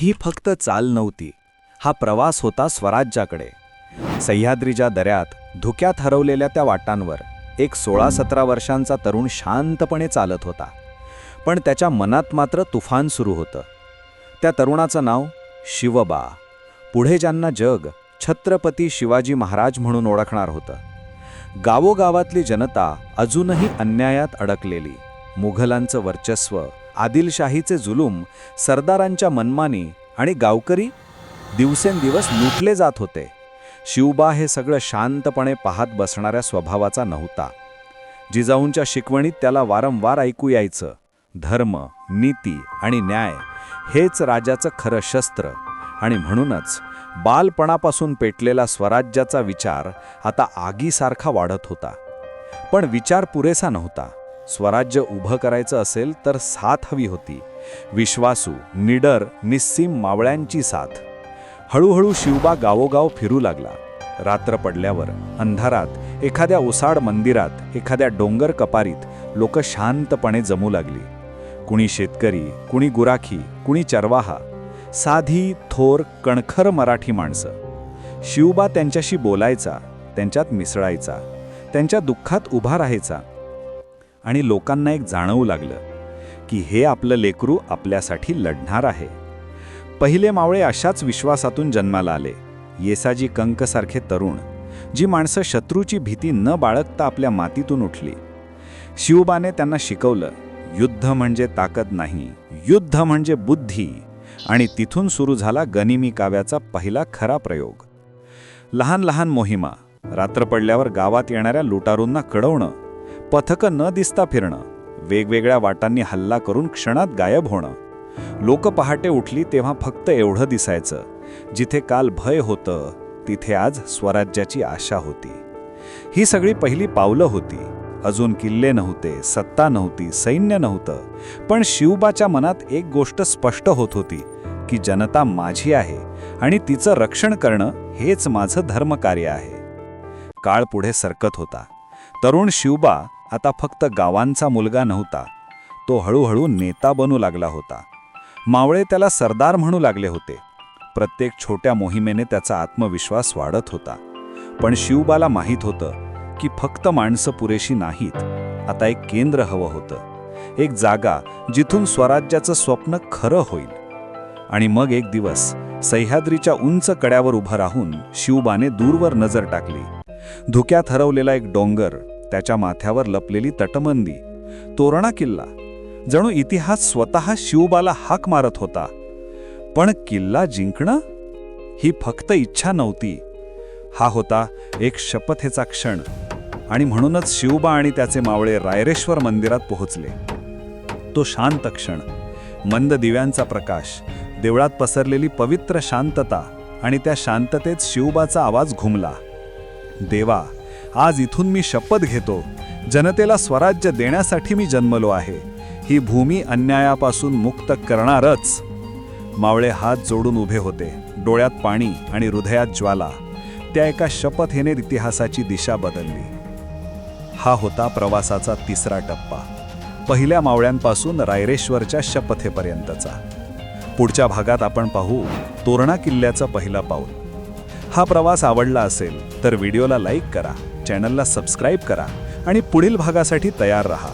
ही फक्त चाल नव्हती. हा प्रवास होता स्वराज्याकडे. सह्याद्रीच्या दऱ्यात धुक्यात हरवलेल्या त्या वाटांवर एक सोळा सतरा वर्षांचा तरुण शांतपणे चालत होता. पण त्याच्या मनात मात्र तुफान सुरू होतं. त्या तरुणाचं नाव शिवबा. पुढे ज्यांना जग छत्रपती शिवाजी महाराज म्हणून ओळखणार होतं. गावोगावातली जनता अजूनही अन्यायात अडकलेली. मुघलांचं वर्चस्व आदिलशाहीचे जुलूम सरदारांच्या मनमानी आणि गावकरी दिवसेंदिवस लुटले जात होते. शिवबा हे सगळं शांतपणे पाहत बसणाऱ्या स्वभावाचा नव्हता. जिजाऊंच्या शिकवणीत त्याला वारंवार ऐकू यायचं. धर्म नीती आणि न्याय हेच राजाचं खरं शस्त्र. आणि म्हणूनच बालपणापासून पेटलेला स्वराज्याचा विचार आता आगीसारखा वाढत होता. पण विचार पुरेसा नव्हता. स्वराज्य उभं करायचं असेल तर साथ हवी होती. विश्वासू निडर निस्सीम मावळ्यांची साथ. हळूहळू शिवबा गावोगाव फिरू लागला. रात्र पडल्यावर अंधारात एखाद्या ओसाड मंदिरात एखाद्या डोंगर कपारीत लोक शांतपणे जमू लागली. कुणी शेतकरी कुणी गुराखी कुणी चरवाहा साधी थोर कणखर मराठी माणसं. शिवबा त्यांच्याशी बोलायचा त्यांच्यात मिसळायचा त्यांच्या दुःखात उभा राहायचा आणि लोकांना एक जाणवू लागलं की हे आपलं लेकरू आपल्यासाठी लढणार आहे. पहिले मावळे अशाच विश्वासातून जन्माला आले. येसाजी कंकसारखे तरुण जी माणसं शत्रूची भीती न बाळगता आपल्या मातीतून उठली. शिवबाने त्यांना शिकवलं युद्ध म्हणजे ताकद नाही युद्ध म्हणजे बुद्धी आणि तिथून सुरू झाला गनिमी काव्याचा पहिला खरा प्रयोग. लहान लहान मोहिमा रात्र पडल्यावर गावात येणाऱ्या लुटारूंना कळवणं पथकं न दिसता फिरणं वेगवेगळ्या वाटांनी हल्ला करून क्षणात गायब होणं. लोक पहाटे उठली तेव्हा फक्त एवढं दिसायचं जिथे काल भय होतं तिथे आज स्वराज्याची आशा होती. ही सगळी पहिली पावलं होती. अजून किल्ले नव्हते सत्ता नव्हती सैन्य नव्हतं. पण शिवबाच्या मनात एक गोष्ट स्पष्ट होत होती की जनता माझी आहे आणि तिचं रक्षण करणं हेच माझं धर्मकार्य आहे. काळ पुढे सरकत होता. तरुण शिवबा आता फक्त गावांचा मुलगा नव्हता. तो हळूहळू नेता बनू लागला होता. मावळे त्याला सरदार म्हणू लागले होते. प्रत्येक छोट्या मोहिमेने त्याचा आत्मविश्वास वाढत होता. पण शिवबाला माहीत होतं की फक्त माणसं पुरेशी नाहीत. आता एक केंद्र हवं होतं. एक जागा जिथून स्वराज्याचं स्वप्न खरं होईल. आणि मग एक दिवस सह्याद्रीच्या उंच कड्यावर उभं राहून शिवबाने दूरवर नजर टाकली. धुक्यात हरवलेला एक डोंगर त्याच्या माथ्यावर लपलेली तटबंदी तोरणा किल्ला. जणू इतिहास स्वतः शिवबाला हाक मारत होता. पण किल्ला जिंकणं? ही फक्त इच्छा नव्हती. हा होता एक शपथेचा क्षण. आणि म्हणूनच शिवबा आणि त्याचे मावळे रायरेश्वर मंदिरात पोहोचले. तो शांत क्षण. मंद दिव्यांचा प्रकाश. देवळात पसरलेली पवित्र शांतता आणि त्या शांततेत शिवबाचा आवाज घुमला. देवा आज इथून मी शपथ घेतो. जनतेला स्वराज्य देण्यासाठी मी जन्मलो आहे. ही भूमी अन्यायापासून मुक्त करणारच. मावळे हात जोडून उभे होते. डोळ्यात पाणी आणि हृदयात ज्वाला. त्या एका शपथेने इतिहासाची दिशा बदलली. हा होता प्रवासाचा तिसरा टप्पा. पहिल्या मावळ्यांपासून रायरेश्वरच्या शपथेपर्यंतचा. पुढच्या भागात आपण पाहू तोरणा किल्ल्याचा पहिला पाऊल. हा प्रवास आवडला असेल तर व्हिडिओला लाईक करा. चॅनलला सबस्क्राईब करा आणि पुढील भागासाठी तयार रहा.